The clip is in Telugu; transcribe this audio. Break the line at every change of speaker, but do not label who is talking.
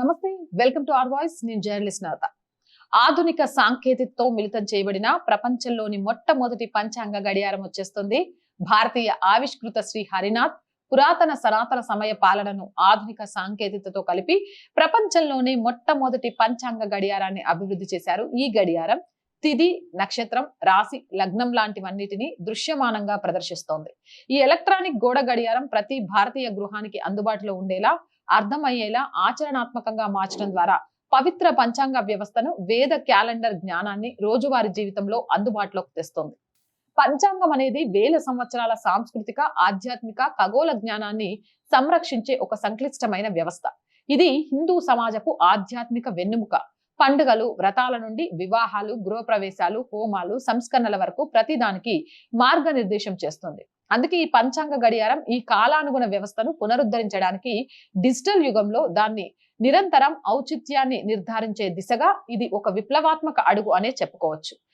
నమస్తే వెల్కమ్ టు ఆర్ వాయిస్. నేను జర్నలిస్ట్ నవత ఆధునిక సాంకేతికతో మిళితం చేయబడిన ప్రపంచంలోని మొట్టమొదటి పంచాంగ గడియారం వచ్చేస్తుంది భారతీయ ఆవిష్కృత శ్రీ హరినాథ్ పురాతన సనాతన సమయ పాలనను ఆధునిక సాంకేతికతతో కలిపి ప్రపంచంలోనే మొట్టమొదటి పంచాంగ గడియారాన్ని అభివృద్ధి చేశారు ఈ గడియారం. తిది నక్షత్రం రాశి లగ్నం లాంటివన్నిటిని దృశ్యమానంగా ప్రదర్శిస్తోంది. ఈ ఎలక్ట్రానిక్ గోడ గడియారం ప్రతి భారతీయ గృహానికి అందుబాటులో ఉండేలా అర్థమయ్యేలా ఆచరణాత్మకంగా మార్చడం ద్వారా పవిత్ర పంచాంగ వ్యవస్థను వేద క్యాలెండర్ జ్ఞానాన్ని రోజువారీ జీవితంలో అందుబాటులోకి తెస్తుంది. పంచాంగం అనేది వేల సంవత్సరాల సాంస్కృతిక ఆధ్యాత్మిక ఖగోళ జ్ఞానాన్ని సంరక్షించే ఒక సంక్లిష్టమైన వ్యవస్థ. ఇది హిందూ సమాజపు ఆధ్యాత్మిక వెన్నెముక. పండుగలు వ్రతాల నుండి వివాహాలు గృహప్రవేశాలు హోమాలు సంస్కరణల వరకు ప్రతిదానికి మార్గనిర్దేశం చేస్తుంది. అందుకే ఈ పంచాంగ గడియారం ఈ కాలానుగుణ వ్యవస్థను పునరుద్ధరించడానికి డిజిటల్ యుగంలో దాన్ని నిరంతరం ఔచిత్యాన్ని నిర్ధారించే దిశగా ఇది ఒక విప్లవాత్మక అడుగు అనే చెప్పుకోవచ్చు.